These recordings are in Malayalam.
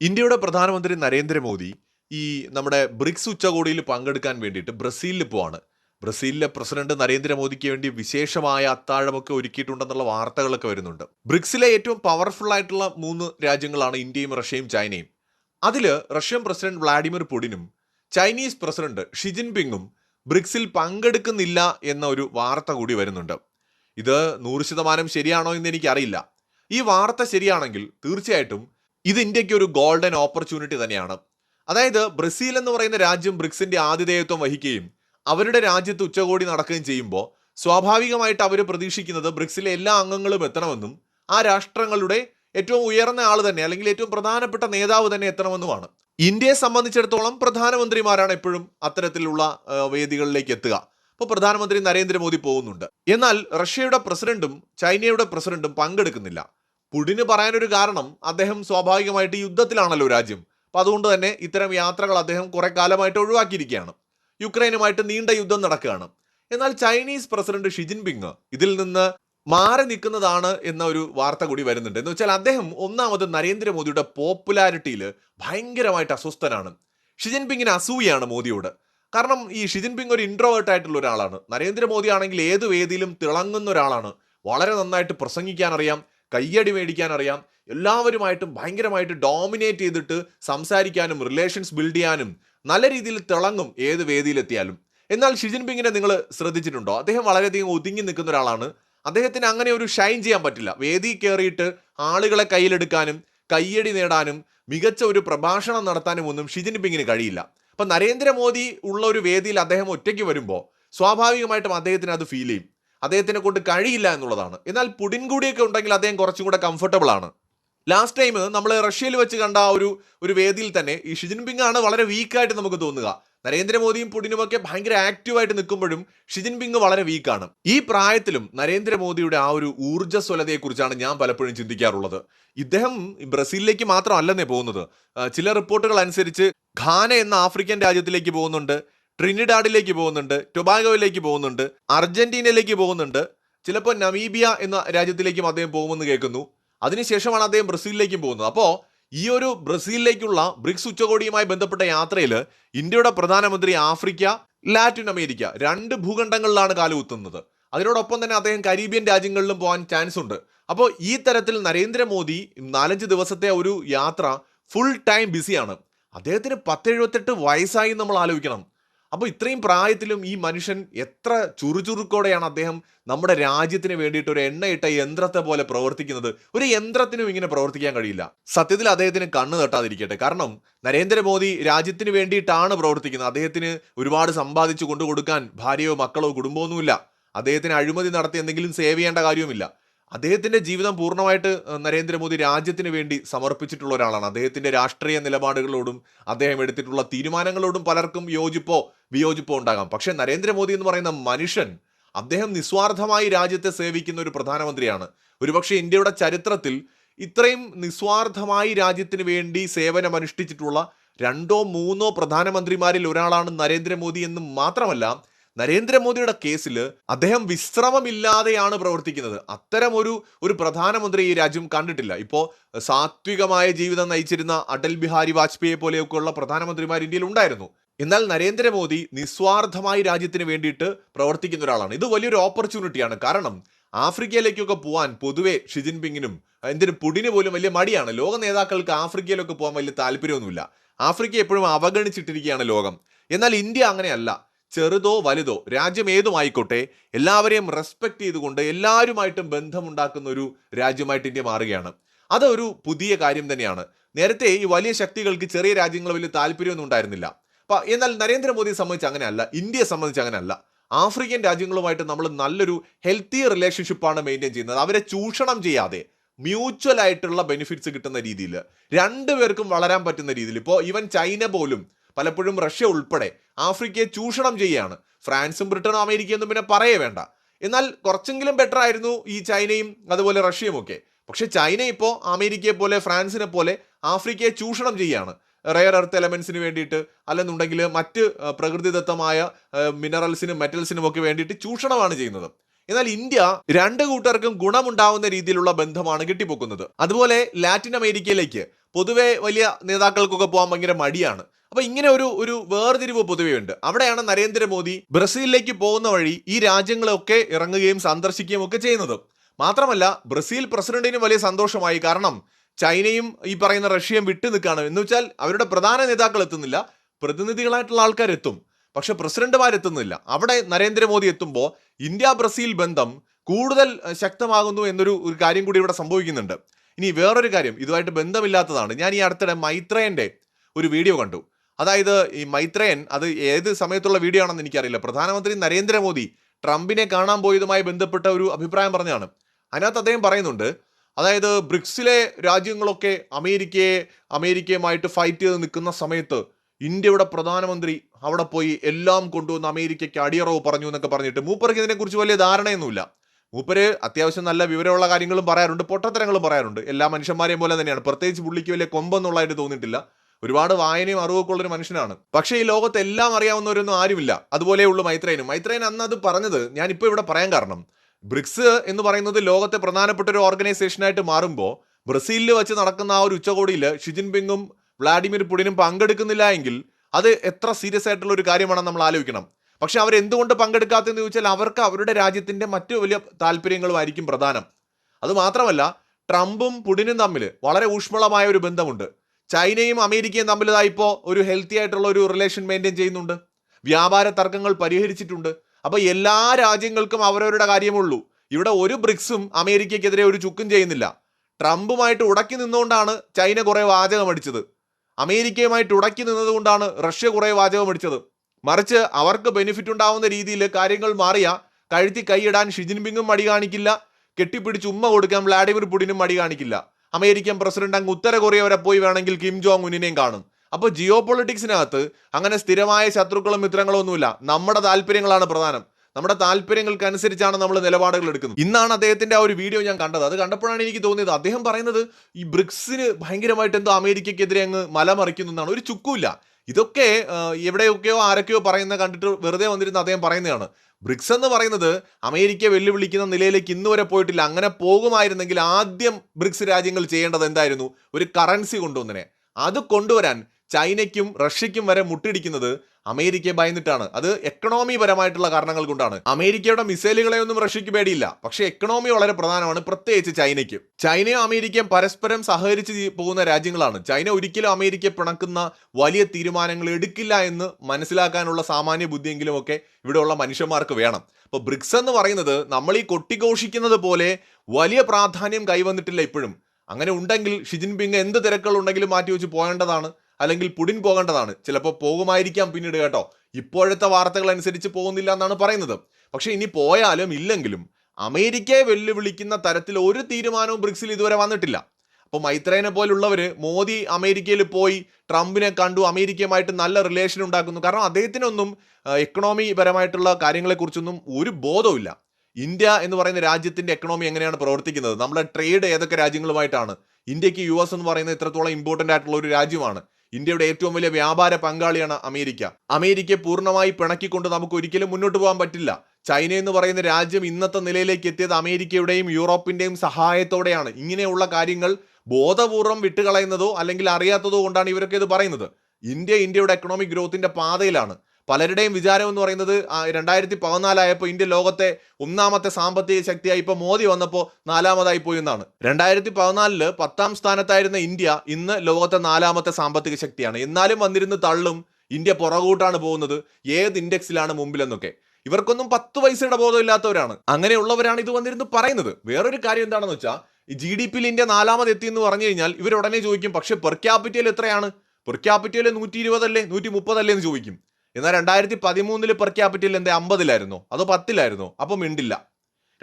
ഇന്ത്യയുടെ പ്രധാനമന്ത്രി നരേന്ദ്രമോദി ഈ നമ്മുടെ ബ്രിക്സ് ഉച്ചകോടിയിൽ പങ്കെടുക്കാൻ വേണ്ടിയിട്ട് ബ്രസീലിൽ പോവാണ്. ബ്രസീലിലെ പ്രസിഡന്റ് നരേന്ദ്രമോദിക്ക് വേണ്ടി വിശേഷമായ അത്താഴമൊക്കെ ഒരുക്കിയിട്ടുണ്ടെന്നുള്ള വാർത്തകളൊക്കെ വരുന്നുണ്ട്. ബ്രിക്സിലെ ഏറ്റവും പവർഫുൾ ആയിട്ടുള്ള മൂന്ന് രാജ്യങ്ങളാണ് ഇന്ത്യയും റഷ്യയും ചൈനയും. അതിൽ റഷ്യൻ പ്രസിഡന്റ് വ്ളാഡിമിർ പുടിനും ചൈനീസ് പ്രസിഡന്റ് ഷിജിൻപിങ്ങും ബ്രിക്സിൽ പങ്കെടുക്കുന്നില്ല എന്ന ഒരു വാർത്ത കൂടി വരുന്നുണ്ട്. ഇത് നൂറ് ശതമാനം ശരിയാണോ എന്ന് എനിക്കറിയില്ല. ഈ വാർത്ത ശരിയാണെങ്കിൽ തീർച്ചയായിട്ടും ഇത് ഇന്ത്യയ്ക്ക് ഒരു ഗോൾഡൻ ഓപ്പർച്യൂണിറ്റി തന്നെയാണ്. അതായത് ബ്രസീൽ എന്ന് പറയുന്ന രാജ്യം ബ്രിക്സിന്റെ ആതിഥേയത്വം വഹിക്കുകയും അവരുടെ രാജ്യത്ത് ഉച്ചകോടി നടക്കുകയും ചെയ്യുമ്പോൾ സ്വാഭാവികമായിട്ട് അവർ പ്രതീക്ഷിക്കുന്നത് ബ്രിക്സിലെ എല്ലാ അംഗങ്ങളും എത്തണമെന്നും ആ രാഷ്ട്രങ്ങളുടെ ഏറ്റവും ഉയർന്ന ആൾ തന്നെ അല്ലെങ്കിൽ ഏറ്റവും പ്രധാനപ്പെട്ട നേതാവ് തന്നെ എത്തണമെന്നുമാണ്. ഇന്ത്യയെ സംബന്ധിച്ചിടത്തോളം പ്രധാനമന്ത്രിമാരാണ് എപ്പോഴും അത്തരത്തിലുള്ള വേദികളിലേക്ക് എത്തുക. ഇപ്പോൾ പ്രധാനമന്ത്രി നരേന്ദ്രമോദി പോകുന്നുണ്ട്. എന്നാൽ റഷ്യയുടെ പ്രസിഡന്റും ചൈനയുടെ പ്രസിഡന്റും പങ്കെടുക്കുന്നില്ല. പുടിന് പറയാനൊരു കാരണം അദ്ദേഹം സ്വാഭാവികമായിട്ട് യുദ്ധത്തിലാണല്ലോ രാജ്യം. അപ്പൊ അതുകൊണ്ട് തന്നെ ഇത്തരം യാത്രകൾ അദ്ദേഹം കുറെ കാലമായിട്ട് ഒഴിവാക്കിയിരിക്കുകയാണ്. യുക്രൈനുമായിട്ട് നീണ്ട യുദ്ധം നടക്കുകയാണ്. എന്നാൽ ചൈനീസ് പ്രസിഡന്റ് ഷിജിൻപിങ് ഇതിൽ നിന്ന് മാറി നിൽക്കുന്നതാണ് എന്ന ഒരു വാർത്ത കൂടി വരുന്നുണ്ട്. എന്ന് വെച്ചാൽ അദ്ദേഹം ഒന്നാമത് നരേന്ദ്രമോദിയുടെ പോപ്പുലാരിറ്റിയിൽ ഭയങ്കരമായിട്ട് അസ്വസ്ഥനാണ്. ഷിജിൻപിങ്ങിന് അസൂയാണ് മോദിയോട്. കാരണം ഈ ഷിജിൻപിങ് ഒരു ഇൻട്രോവേർട്ട് ആയിട്ടുള്ള ഒരാളാണ്. നരേന്ദ്രമോദി ആണെങ്കിൽ ഏത് വേദിയിലും തിളങ്ങുന്ന ഒരാളാണ്. വളരെ നന്നായിട്ട് പ്രസംഗിക്കാൻ അറിയാം. കയ്യടി മേടിക്കാൻ അറിയാം എല്ലാവരുമായിട്ടും ഭയങ്കരമായിട്ട് ഡോമിനേറ്റ് ചെയ്തിട്ട് സംസാരിക്കാനും റിലേഷൻസ് ബിൽഡ് ചെയ്യാനും നല്ല രീതിയിൽ തിളങ്ങും ഏത് വേദിയിലെത്തിയാലും. എന്നാൽ ഷിജിൻ പിങ്ങിനെ നിങ്ങൾ ശ്രദ്ധിച്ചിട്ടുണ്ടോ? അദ്ദേഹം വളരെയധികം ഒതുങ്ങി നിൽക്കുന്ന ഒരാളാണ്. അദ്ദേഹത്തിന് അങ്ങനെ ഒരു ഷൈൻ ചെയ്യാൻ പറ്റില്ല. വേദി കയറിയിട്ട് ആളുകളെ കയ്യിലെടുക്കാനും കയ്യടി നേടാനും മികച്ച ഒരു പ്രഭാഷണം നടത്താനും ഒന്നും ഷിജിൻ പിങ്ങിന് കഴിയില്ല. അപ്പം നരേന്ദ്രമോദി ഉള്ള ഒരു വേദിയിൽ അദ്ദേഹം ഒറ്റയ്ക്ക് വരുമ്പോൾ സ്വാഭാവികമായിട്ടും അദ്ദേഹത്തിന് അത് ഫീൽ ചെയ്യും. അദ്ദേഹത്തിനെ കൊണ്ട് കഴിയില്ല എന്നുള്ളതാണ്. എന്നാൽ പുടിൻ കൂടിയൊക്കെ ഉണ്ടെങ്കിൽ അദ്ദേഹം കുറച്ചും കൂടെ കംഫർട്ടബിൾ ആണ്. ലാസ്റ്റ് ടൈം നമ്മൾ റഷ്യയിൽ വെച്ച് കണ്ട ആ ഒരു ഒരു വേദിയിൽ തന്നെ ഈ ഷിജിൻപിങ് ആണ് വളരെ വീക്കായിട്ട് നമുക്ക് തോന്നുക. നരേന്ദ്രമോദിയും പുടിനുമൊക്കെ ഭയങ്കര ആക്റ്റീവായിട്ട് നിൽക്കുമ്പോഴും ഷിജിൻപിങ് വളരെ വീക്കാണ് ഈ പ്രായത്തിലും നരേന്ദ്രമോദിയുടെ ആ ഒരു ഊർജസ്വലതയെക്കുറിച്ചാണ് ഞാൻ പലപ്പോഴും ചിന്തിക്കാറുള്ളത്. ഇദ്ദേഹം ബ്രസീലിലേക്ക് മാത്രമല്ലെന്നേ പോകുന്നത്. ചില റിപ്പോർട്ടുകൾ അനുസരിച്ച് ഖാന എന്ന ആഫ്രിക്കൻ രാജ്യത്തിലേക്ക് പോകുന്നുണ്ട്. ട്രിനിഡാഡിലേക്ക് പോകുന്നുണ്ട് ടൊബാഗോയിലേക്ക് പോകുന്നുണ്ട് അർജന്റീനയിലേക്ക് പോകുന്നുണ്ട്. ചിലപ്പോൾ നമീബിയ എന്ന രാജ്യത്തിലേക്കും അദ്ദേഹം പോകുമെന്ന് കേൾക്കുന്നു. അതിനുശേഷമാണ് അദ്ദേഹം ബ്രസീലിലേക്കും പോകുന്നത്. അപ്പോൾ ഈ ഒരു ബ്രസീലിലേക്കുള്ള ബ്രിക്സ് ഉച്ചകോടിയുമായി ബന്ധപ്പെട്ട യാത്രയിൽ ഇന്ത്യയുടെ പ്രധാനമന്ത്രി ആഫ്രിക്ക ലാറ്റിൻ അമേരിക്ക രണ്ട് ഭൂഖണ്ഡങ്ങളിലാണ് കാലുകുത്തുന്നത് അതിനോടൊപ്പം തന്നെ അദ്ദേഹം കരീബിയൻ രാജ്യങ്ങളിലും പോകാൻ ചാൻസ് ഉണ്ട്. അപ്പോൾ ഈ തരത്തിൽ നരേന്ദ്രമോദി നാലഞ്ച് ദിവസത്തെ ഒരു യാത്ര ഫുൾ ടൈം ബിസിയാണ് അദ്ദേഹത്തിന് പത്തെഴുപത്തെട്ട് വയസ്സായി നമ്മൾ ആലോചിക്കണം. അപ്പോൾ ഇത്രയും പ്രായത്തിലും ഈ മനുഷ്യൻ എത്ര ചുറുചുറുക്കോടെയാണ് അദ്ദേഹം നമ്മുടെ രാജ്യത്തിന് വേണ്ടിയിട്ട് ഒരു എണ്ണയിട്ട യന്ത്രത്തെ പോലെ പ്രവർത്തിക്കുന്നത്? ഒരു യന്ത്രത്തിനും ഇങ്ങനെ പ്രവർത്തിക്കാൻ കഴിയില്ല. സത്യത്തിൽ അദ്ദേഹത്തിന് കണ്ണ് തട്ടാതിരിക്കട്ടെ. കാരണം നരേന്ദ്രമോദി രാജ്യത്തിന് വേണ്ടിയിട്ടാണ് പ്രവർത്തിക്കുന്നത്. അദ്ദേഹത്തിന് ഒരുപാട് സമ്പാദിച്ചു കൊണ്ടു കൊടുക്കാൻ ഭാര്യയോ മക്കളോ കുടുംബമൊന്നുമില്ല. അദ്ദേഹത്തിന് അഴിമതി നടത്തി എന്തെങ്കിലും സേവ് ചെയ്യേണ്ട കാര്യവുമില്ല. അദ്ദേഹത്തിന്റെ ജീവിതം പൂർണമായിട്ട് നരേന്ദ്രമോദി രാജ്യത്തിന് വേണ്ടി സമർപ്പിച്ചിട്ടുള്ള ഒരാളാണ്. അദ്ദേഹത്തിന്റെ രാഷ്ട്രീയ നിലപാടുകളോടും അദ്ദേഹം എടുത്തിട്ടുള്ള തീരുമാനങ്ങളോടും പലർക്കും യോജിപ്പോ വിയോജിപ്പോ ഉണ്ടാകാം. പക്ഷേ നരേന്ദ്രമോദി എന്ന് പറയുന്ന മനുഷ്യൻ അദ്ദേഹം നിസ്വാർത്ഥമായി രാജ്യത്തെ സേവിക്കുന്ന ഒരു പ്രധാനമന്ത്രിയാണ്. ഒരുപക്ഷെ ഇന്ത്യയുടെ ചരിത്രത്തിൽ ഇത്രയും നിസ്വാർത്ഥമായി രാജ്യത്തിന് വേണ്ടി സേവനമനുഷ്ഠിച്ചിട്ടുള്ള രണ്ടോ മൂന്നോ പ്രധാനമന്ത്രിമാരിൽ ഒരാളാണ് നരേന്ദ്രമോദി എന്ന് മാത്രമല്ല നരേന്ദ്രമോദിയുടെ കേസിൽ അദ്ദേഹം വിശ്രമമില്ലാതെയാണ് പ്രവർത്തിക്കുന്നത്. അത്തരം ഒരു ഒരു പ്രധാനമന്ത്രി ഈ രാജ്യം കണ്ടിട്ടില്ല. ഇപ്പോൾ സാത്വികമായ ജീവിതം നയിച്ചിരുന്ന അടൽ ബിഹാരി വാജ്പേയി പോലെയൊക്കെയുള്ള പ്രധാനമന്ത്രിമാർ ഇന്ത്യയിൽ ഉണ്ടായിരുന്നു. എന്നാൽ നരേന്ദ്രമോദി നിസ്വാർത്ഥമായി രാജ്യത്തിന് വേണ്ടിയിട്ട് പ്രവർത്തിക്കുന്ന ഒരാളാണ്. ഇത് വലിയൊരു ഓപ്പർച്യൂണിറ്റിയാണ്. കാരണം ആഫ്രിക്കയിലേക്കൊക്കെ പോകാൻ പൊതുവെ ഷിജിൻപിങ്ങിനും എന്തിനും പുടിന് പോലും വലിയ മടിയാണ്. ലോക നേതാക്കൾക്ക് ആഫ്രിക്കയിലൊക്കെ പോകാൻ വലിയ താല്പര്യമൊന്നുമില്ല. ആഫ്രിക്ക എപ്പോഴും അവഗണിച്ചിട്ടിരിക്കുകയാണ് ലോകം. എന്നാൽ ഇന്ത്യ അങ്ങനെയല്ല. ചെറുതോ വലുതോ രാജ്യം ഏതുമായിക്കോട്ടെ എല്ലാവരെയും റെസ്പെക്ട് ചെയ്തുകൊണ്ട് എല്ലാവരുമായിട്ടും ബന്ധമുണ്ടാക്കുന്ന ഒരു രാജ്യമായിട്ട് ഇന്ത്യ മാറുകയാണ്. അതൊരു പുതിയ കാര്യം തന്നെയാണ്. നേരത്തെ ഈ വലിയ ശക്തികൾക്ക് ചെറിയ രാജ്യങ്ങൾ വലിയ താല്പര്യമൊന്നും ഉണ്ടായിരുന്നില്ല. അപ്പം എന്നാൽ നരേന്ദ്രമോദിയെ സംബന്ധിച്ച് അങ്ങനെയല്ല ഇന്ത്യയെ സംബന്ധിച്ച് അങ്ങനെയല്ല. ആഫ്രിക്കൻ രാജ്യങ്ങളുമായിട്ട് നമ്മൾ നല്ലൊരു ഹെൽത്തി റിലേഷൻഷിപ്പാണ് മെയിന്റെയിൻ ചെയ്യുന്നത്. അവരെ ചൂഷണം ചെയ്യാതെ മ്യൂച്വൽ ആയിട്ടുള്ള ബെനിഫിറ്റ്സ് കിട്ടുന്ന രീതിയിൽ രണ്ടുപേർക്കും വളരാൻ പറ്റുന്ന രീതിയിൽ ഇപ്പോൾ ഈവൻ ചൈന പോലും പലപ്പോഴും റഷ്യ ഉൾപ്പെടെ ആഫ്രിക്കയെ ചൂഷണം ചെയ്യുകയാണ് ഫ്രാൻസും ബ്രിട്ടനും അമേരിക്കയൊന്നും പിന്നെ പറയേ വേണ്ട. എന്നാൽ കുറച്ചെങ്കിലും ബെറ്റർ ആയിരുന്നു ഈ ചൈനയും അതുപോലെ റഷ്യയും ഒക്കെ. പക്ഷെ ചൈന ഇപ്പോൾ അമേരിക്കയെ പോലെ ഫ്രാൻസിനെ പോലെ ആഫ്രിക്കയെ ചൂഷണം ചെയ്യുകയാണ് റെയർ എർത്ത് എലമെൻസിന് വേണ്ടിയിട്ട് അല്ലെന്നുണ്ടെങ്കിൽ മറ്റ് പ്രകൃതിദത്തമായ മിനറൽസിനും മെറ്റൽസിനും ഒക്കെ വേണ്ടിയിട്ട് ചൂഷണമാണ് ചെയ്യുന്നത്. എന്നാൽ ഇന്ത്യ രണ്ട് കൂട്ടർക്കും ഗുണമുണ്ടാവുന്ന രീതിയിലുള്ള ബന്ധമാണ് കിട്ടിപ്പോക്കുന്നത്. അതുപോലെ ലാറ്റിൻ അമേരിക്കയിലേക്ക് പൊതുവെ വലിയ നേതാക്കൾക്കൊക്കെ പോകാൻ ഭയങ്കര മടിയാണ്. അപ്പൊ ഇങ്ങനെ ഒരു ഒരു വേർതിരിവ് പൊതുവെ ഉണ്ട്. അവിടെയാണ് നരേന്ദ്രമോദി ബ്രസീലിലേക്ക് പോകുന്ന വഴി ഈ രാജ്യങ്ങളൊക്കെ ഇറങ്ങുകയും സന്ദർശിക്കുകയും ഒക്കെ ചെയ്യുന്നത്. മാത്രമല്ല ബ്രസീൽ പ്രസിഡന്റിന് വലിയ സന്തോഷമായി. കാരണം ചൈനയും ഈ പറയുന്ന റഷ്യയും വിട്ടു നിൽക്കുകയാണ്. എന്ന് വെച്ചാൽ അവരുടെ പ്രധാന നേതാക്കൾ എത്തുന്നില്ല. പ്രതിനിധികളായിട്ടുള്ള ആൾക്കാർ എത്തും. പക്ഷെ പ്രസിഡന്റുമാരെത്തുന്നില്ല അവിടെ നരേന്ദ്രമോദി എത്തുമ്പോൾ ഇന്ത്യ ബ്രസീൽ ബന്ധം കൂടുതൽ ശക്തമാകുന്നു എന്നൊരു ഒരു കാര്യം കൂടി ഇവിടെ സംഭവിക്കുന്നുണ്ട്. ഇനി വേറൊരു കാര്യം. ഇതുമായിട്ട് ബന്ധമില്ലാത്തതാണ്. ഞാൻ ഈ അടുത്തിടെ മൈത്രേന്റെ ഒരു വീഡിയോ കണ്ടു. അതായത് ഈ മൈത്രയൻ അത് ഏത് സമയത്തുള്ള വീഡിയോ ആണെന്ന് എനിക്കറിയില്ല. പ്രധാനമന്ത്രി നരേന്ദ്രമോദി ട്രംപിനെ കാണാൻ പോയതുമായി ബന്ധപ്പെട്ട ഒരു അഭിപ്രായം പറഞ്ഞാണ് അതിനകത്ത് അദ്ദേഹം പറയുന്നുണ്ട് അതായത് ബ്രിക്സിലെ രാജ്യങ്ങളൊക്കെ അമേരിക്കയെ അമേരിക്കയുമായിട്ട് ഫൈറ്റ് ചെയ്ത് നിൽക്കുന്ന സമയത്ത് ഇന്ത്യയുടെ പ്രധാനമന്ത്രി അവിടെ പോയി എല്ലാം കൊണ്ടുവന്ന് അമേരിക്കയ്ക്ക് അടിയറവ് പറഞ്ഞു എന്നൊക്കെ പറഞ്ഞിട്ട് മൂപ്പർക്ക് ഇതിനെക്കുറിച്ച് വലിയ ധാരണയൊന്നുമില്ല. മൂപ്പര് അത്യാവശ്യം നല്ല വിവരമുള്ള കാര്യങ്ങളും പറയാറുണ്ട് പൊട്ടത്തരങ്ങളും പറയാറുണ്ട്. എല്ലാ മനുഷ്യന്മാരെയും പോലെ തന്നെയാണ്. പ്രത്യേകിച്ച് പുള്ളിക്ക് വലിയ കൊമ്പെന്നുള്ളതായിട്ട് തോന്നിയിട്ടില്ല. ഒരുപാട് വായനയും അറിവൊക്കെ ഉള്ളൊരു മനുഷ്യനാണ്. പക്ഷേ ഈ ലോകത്ത് എല്ലാം അറിയാവുന്നവരൊന്നും ആരുമില്ല. അതുപോലെയുള്ളൂ മൈത്രേനും മൈത്രേൻ അന്ന് അത് പറഞ്ഞത് ഞാനിപ്പോൾ ഇവിടെ പറയാൻ കാരണം ബ്രിക്സ് എന്ന് പറയുന്നത് ലോകത്തെ പ്രധാനപ്പെട്ട ഒരു ഓർഗനൈസേഷനായിട്ട് മാറുമ്പോൾ ബ്രസീലിൽ വെച്ച് നടക്കുന്ന ആ ഒരു ഉച്ചകോടിയിൽ ഷിജിൻ പിങ്ങും വ്ളാഡിമിർ പുടിനും പങ്കെടുക്കുന്നില്ല എങ്കിൽ അത് എത്ര സീരിയസ് ആയിട്ടുള്ള ഒരു കാര്യമാണെന്ന് നമ്മൾ ആലോചിക്കണം. പക്ഷെ അവർ എന്തുകൊണ്ട് പങ്കെടുക്കാത്തതെന്ന് ചോദിച്ചാൽ അവർക്ക് അവരുടെ രാജ്യത്തിന്റെ മറ്റു വലിയ താല്പര്യങ്ങളുമായിരിക്കും പ്രധാനം. അത് മാത്രമല്ല ട്രംപും പുടിനും തമ്മിൽ വളരെ ഊഷ്മളമായ ഒരു ബന്ധമുണ്ട്. ചൈനയും അമേരിക്കയും തമ്മിൽ ഇതാ ഇപ്പോൾ ഒരു ഹെൽത്തി ആയിട്ടുള്ള ഒരു റിലേഷൻ മെയിന്റെയിൻ ചെയ്യുന്നുണ്ട്. വ്യാപാര തർക്കങ്ങൾ പരിഹരിച്ചിട്ടുണ്ട്. അപ്പോൾ എല്ലാ രാജ്യങ്ങൾക്കും അവരവരുടെ കാര്യമുള്ളൂ. ഇവിടെ ഒരു ബ്രിക്സും അമേരിക്കയ്ക്കെതിരെ ഒരു ചുക്കും ചെയ്യുന്നില്ല. ട്രംപുമായിട്ട് ഉടക്കി നിന്നുകൊണ്ടാണ് ചൈന കുറേ വാചകം അടിച്ചത്. അമേരിക്കയുമായിട്ട് ഉടക്കി നിന്നതുകൊണ്ടാണ് റഷ്യ കുറേ വാചകം അടിച്ചത്. മറിച്ച് അവർക്ക് ബെനിഫിറ്റ് ഉണ്ടാവുന്ന രീതിയിൽ കാര്യങ്ങൾ മാറിയ കഴുത്തി കൈയിടാൻ ഷിജിൻപിങ്ങും മടി കാണിക്കില്ല. കെട്ടിപ്പിടിച്ച് ഉമ്മ കൊടുക്കാൻ വ്ളാഡിമിർ പുടിനും മടി കാണിക്കില്ല. അമേരിക്കൻ പ്രസിഡന്റ് അങ്ങ് ഉത്തര കൊറിയ വരെ പോയി വേണമെങ്കിൽ കിം ജോങ് ഉന്നിനെയും കാണും. അപ്പോൾ ജിയോ പൊളിറ്റിക്സിനകത്ത് അങ്ങനെ സ്ഥിരമായ ശത്രുക്കളും മിത്രങ്ങളും ഒന്നുമില്ല. നമ്മുടെ താല്പര്യങ്ങളാണ് പ്രധാനം. നമ്മുടെ താല്പര്യങ്ങൾക്കനുസരിച്ചാണ് നമ്മൾ നിലപാടുകൾ എടുക്കുന്നത്. ഇന്നാണ് അദ്ദേഹത്തിന്റെ ആ ഒരു വീഡിയോ ഞാൻ കണ്ടത്. അത് കണ്ടപ്പോഴാണ് എനിക്ക് തോന്നിയത് അദ്ദേഹം പറയുന്നത് ഈ ബ്രിക്സിന് ഭയങ്കരമായിട്ട് എന്തോ അമേരിക്കക്കെതിരെ അങ്ങ് മലമറിക്കുന്നു എന്നാണ്. ഒരു ചുക്കുമില്ല. ഇതൊക്കെ എവിടെയൊക്കെയോ ആരൊക്കെയോ പറയുന്ന കണ്ടിട്ട് വെറുതെ വന്നിരുന്ന അദ്ദേഹം പറയുന്നതാണ്. ബ്രിക്സ് എന്ന് പറയുന്നത് അമേരിക്ക വെല്ലുവിളിക്കുന്ന നിലയിലേക്ക് ഇന്ന് വരെ പോയിട്ടില്ല. അങ്ങനെ പോകുമായിരുന്നെങ്കിൽ ആദ്യം ബ്രിക്സ് രാജ്യങ്ങൾ ചെയ്യേണ്ടത് എന്തായിരുന്നു? ഒരു കറൻസി കൊണ്ടുവന്നനെ. അത് കൊണ്ടുവരാൻ ചൈനയ്ക്കും റഷ്യയ്ക്കും വരെ മുട്ടിടിക്കുന്നത് അമേരിക്കയെ ഭയന്നിട്ടാണ്. അത് എക്കണോമി പരമായിട്ടുള്ള കാരണങ്ങൾ കൊണ്ടാണ്. അമേരിക്കയുടെ മിസൈലുകളെ ഒന്നും റഷ്യയ്ക്ക് പേടിയില്ല. പക്ഷേ എക്കണോമി വളരെ പ്രധാനമാണ് പ്രത്യേകിച്ച് ചൈനയ്ക്ക്. ചൈനയും അമേരിക്കയും പരസ്പരം സഹകരിച്ച് പോകുന്ന രാജ്യങ്ങളാണ്. ചൈന ഒരിക്കലും അമേരിക്കയെ പിണക്കുന്ന വലിയ തീരുമാനങ്ങൾ എടുക്കില്ല എന്ന് മനസ്സിലാക്കാനുള്ള സാമാന്യ ബുദ്ധിയെങ്കിലും ഒക്കെ ഇവിടെയുള്ള മനുഷ്യന്മാർക്ക് വേണം. അപ്പോൾ ബ്രിക്സ് എന്ന് പറയുന്നത് നമ്മൾ ഈ കൊട്ടിഘോഷിക്കുന്നത് പോലെ വലിയ പ്രാധാന്യം കൈവന്നിട്ടില്ല ഇപ്പോഴും. അങ്ങനെ ഉണ്ടെങ്കിൽ ഷിജിൻ പിങ് എന്ത് തിരക്കുകൾ ഉണ്ടെങ്കിലും മാറ്റി വെച്ച് പോകേണ്ടതാണ്. അല്ലെങ്കിൽ പുടിൻ പോകേണ്ടതാണ്. ചിലപ്പോൾ പോകുമായിരിക്കാം പിന്നീട് കേട്ടോ. ഇപ്പോഴത്തെ വാർത്തകൾ അനുസരിച്ച് പോകുന്നില്ല എന്നാണ് പറയുന്നത്. പക്ഷേ ഇനി പോയാലും ഇല്ലെങ്കിലും അമേരിക്കയെ വെല്ലുവിളിക്കുന്ന തരത്തിൽ ഒരു തീരുമാനവും ബ്രിക്സിൽ ഇതുവരെ വന്നിട്ടില്ല. അപ്പോൾ മൈത്രേനെ പോലുള്ളവർ മോദി അമേരിക്കയിൽ പോയി ട്രംപിനെ കണ്ടു അമേരിക്കയുമായിട്ട് നല്ല റിലേഷൻ ഉണ്ടാക്കുന്നു. കാരണം അദ്ദേഹത്തിനൊന്നും എക്കണോമി പരമായിട്ടുള്ള കാര്യങ്ങളെക്കുറിച്ചൊന്നും ഒരു ബോധവുമില്ല. ഇന്ത്യ എന്ന് പറയുന്ന രാജ്യത്തിന്റെ എക്കണോമി എങ്ങനെയാണ് പ്രവർത്തിക്കുന്നത്? നമ്മുടെ ട്രേഡ് ഏതൊക്കെ രാജ്യങ്ങളുമായിട്ടാണ്? ഇന്ത്യയ്ക്ക് യു എന്ന് പറയുന്നത് ഇത്രത്തോളം ഇമ്പോർട്ടന്റ് ആയിട്ടുള്ള ഒരു രാജ്യമാണ്. ഇന്ത്യയുടെ ഏറ്റവും വലിയ വ്യാപാര പങ്കാളിയാണ് അമേരിക്ക. അമേരിക്കയെ പൂർണമായി പിണക്കിക്കൊണ്ട് നമുക്ക് ഒരിക്കലും മുന്നോട്ട് പോകാൻ പറ്റില്ല. ചൈന എന്ന് പറയുന്ന രാജ്യം ഇന്നത്തെ നിലയിലേക്ക് എത്തിയത് അമേരിക്കയുടെയും യൂറോപ്പിന്റെയും സഹായത്തോടെയാണ്. ഇങ്ങനെയുള്ള കാര്യങ്ങൾ ബോധപൂർവം വിട്ടുകളയുന്നതോ അല്ലെങ്കിൽ അറിയാത്തതോ കൊണ്ടാണ് ഇവരൊക്കെ ഇത് പറയുന്നത്. ഇന്ത്യ ഇന്ത്യയുടെ എക്കണോമിക് ഗ്രോത്തിന്റെ പാതയിലാണ്. പലരുടെയും വിചാരം എന്ന് പറയുന്നത് രണ്ടായിരത്തി പതിനാലായപ്പോൾ ഇന്ത്യ ലോകത്തെ ഒന്നാമത്തെ സാമ്പത്തിക ശക്തിയായി ഇപ്പോൾ മോദി വന്നപ്പോൾ നാലാമതായി പോയി എന്നാണ്. രണ്ടായിരത്തി പതിനാലിൽ പത്താം സ്ഥാനത്തായിരുന്ന ഇന്ത്യ ഇന്ന് ലോകത്തെ നാലാമത്തെ സാമ്പത്തിക ശക്തിയാണ്. എന്നാലും വന്നിരുന്ന് തള്ളും ഇന്ത്യ പുറകോട്ടാണ് പോകുന്നത് ഏത് ഇൻഡെക്സിലാണ് മുമ്പിലെന്നൊക്കെ. ഇവർക്കൊന്നും പത്ത് പൈസയുടെ ബോധമില്ലാത്തവരാണ്. അങ്ങനെയുള്ളവരാണ് ഇത് വന്നിരുന്ന് പറയുന്നത്. വേറൊരു കാര്യം എന്താണെന്ന് വെച്ചാൽ ജി ഡി പിയിൽ ഇന്ത്യ നാലാമത് എത്തി എന്ന് പറഞ്ഞു കഴിഞ്ഞാൽ ഇവർ ഉടനെ ചോദിക്കും പക്ഷേ പെർ ക്യാപിറ്റൽ എത്രയാണ്? പെർ ക്യാപിറ്റൽ നൂറ്റി ഇരുപതല്ലേ നൂറ്റി മുപ്പതല്ലേ എന്ന് ചോദിക്കും. എന്നാൽ രണ്ടായിരത്തി പതിമൂന്നിൽ പെർ ക്യാപിറ്റൽ എന്താ അമ്പതിലായിരുന്നു? അതോ പത്തിലായിരുന്നു? അപ്പൊ മിണ്ടില്ല.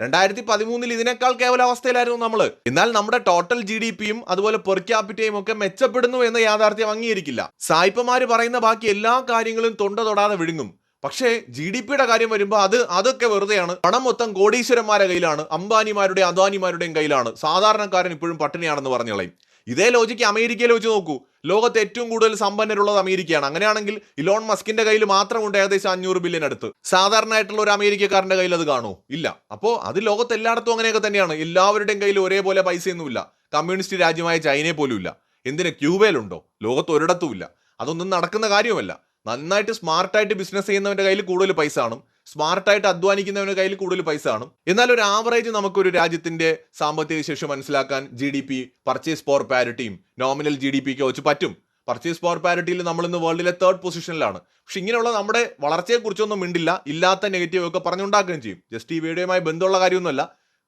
രണ്ടായിരത്തി പതിമൂന്നിൽ ഇതിനേക്കാൾ കേവല അവസ്ഥയിലായിരുന്നു നമ്മൾ എന്നാൽ നമ്മുടെ ടോട്ടൽ ജി ഡി പിയും അതുപോലെ പെർ ക്യാപിറ്റയും ഒക്കെ മെച്ചപ്പെടുന്നു എന്ന യാഥാർത്ഥ്യം അംഗീകരിക്കില്ല. സായിപ്പമാര് പറയുന്ന ബാക്കി എല്ലാ കാര്യങ്ങളും തൊണ്ട തൊടാതെ വിഴുങ്ങും. പക്ഷേ ജി ഡി പിയുടെ കാര്യം വരുമ്പോൾ അത് അതൊക്കെ വെറുതെയാണ്. പണം മൊത്തം കോടീശ്വരന്മാരുടെ കയ്യിലാണ്. അംബാനിമാരുടെയും അദാനിമാരുടെയും കയ്യിലാണ്. സാധാരണക്കാരൻ ഇപ്പോഴും പട്ടിണിയാണെന്ന് പറഞ്ഞോളയും ഇതേ ലോജിക്ക് അമേരിക്കയിൽ വെച്ച് നോക്കൂ. ലോകത്ത് ഏറ്റവും കൂടുതൽ സമ്പന്നരുള്ളത് അമേരിക്കയാണ്. അങ്ങനെയാണെങ്കിൽ ഇലോൺ മസ്കിന്റെ കയ്യിൽ മാത്രമുണ്ട് ഏകദേശം അഞ്ഞൂറ് ബില്യൺ അടുത്ത്. സാധാരണയായിട്ടുള്ള ഒരു അമേരിക്കക്കാരന്റെ കയ്യിൽ അത് കാണൂ. ഇല്ല. അപ്പോൾ അത് ലോകത്ത് എല്ലായിടത്തും അങ്ങനെയൊക്കെ തന്നെയാണ്. എല്ലാവരുടെയും കയ്യിൽ ഒരേപോലെ പൈസയൊന്നുമില്ല കമ്മ്യൂണിസ്റ്റ് രാജ്യമായ ചൈനയെ പോലും ഇല്ല. എന്തിന്? ക്യൂബയിലുണ്ടോ? ലോകത്ത് ഒരിടത്തുമില്ല അതൊന്നും നടക്കുന്ന കാര്യമല്ല നന്നായിട്ട് സ്മാർട്ടായിട്ട് ബിസിനസ് ചെയ്യുന്നവന്റെ കയ്യിൽ കൂടുതൽ പൈസ കാണും. സ്മാർട്ടായിട്ട് അധ്വാനിക്കുന്നവന് കയ്യിൽ കൂടുതൽ പൈസ കാണും. എന്നാൽ ഒരു ആവറേജ് നമുക്കൊരു രാജ്യത്തിന്റെ സാമ്പത്തിക ശേഷി മനസ്സിലാക്കാൻ G D P purchase power പാരിറ്റിയും nominal G D പിക്ക് വെച്ച് പറ്റും. പർച്ചേസ് പവർ പാരിറ്റിയിൽ നമ്മൾ ഇന്ന് വേൾഡിലെ തേർഡ് പൊസിഷനിലാണ് പക്ഷെ ഇങ്ങനെയുള്ള നമ്മുടെ വളർച്ചയെക്കുറിച്ചൊന്നും മിണ്ടില്ല. ഇല്ലാത്ത നെഗറ്റീവ് ഒക്കെ പറഞ്ഞുണ്ടാക്കുകയും ചെയ്യും. ജസ്റ്റ് ഈ വീഡിയോയുമായി ബന്ധമുള്ള കാര്യമൊന്നുമല്ല.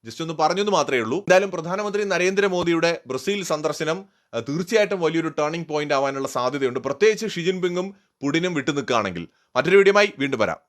ജസ്റ്റ് ഒന്ന് പറഞ്ഞെന്ന് മാത്രമേ ഉള്ളൂ. എന്തായാലും പ്രധാനമന്ത്രി നരേന്ദ്രമോദിയുടെ ബ്രസീൽ സന്ദർശനം തീർച്ചയായിട്ടും വലിയൊരു ടേണിംഗ് പോയിന്റ് ആവാനുള്ള സാധ്യതയുണ്ട്. പ്രത്യേകിച്ച് ഷി ജിൻപിങ്ങും പുടിനും വിട്ടു നിൽക്കുകയാണെങ്കിൽ മറ്റൊരു വീഡിയോയുമായി വീണ്ടും വരാം.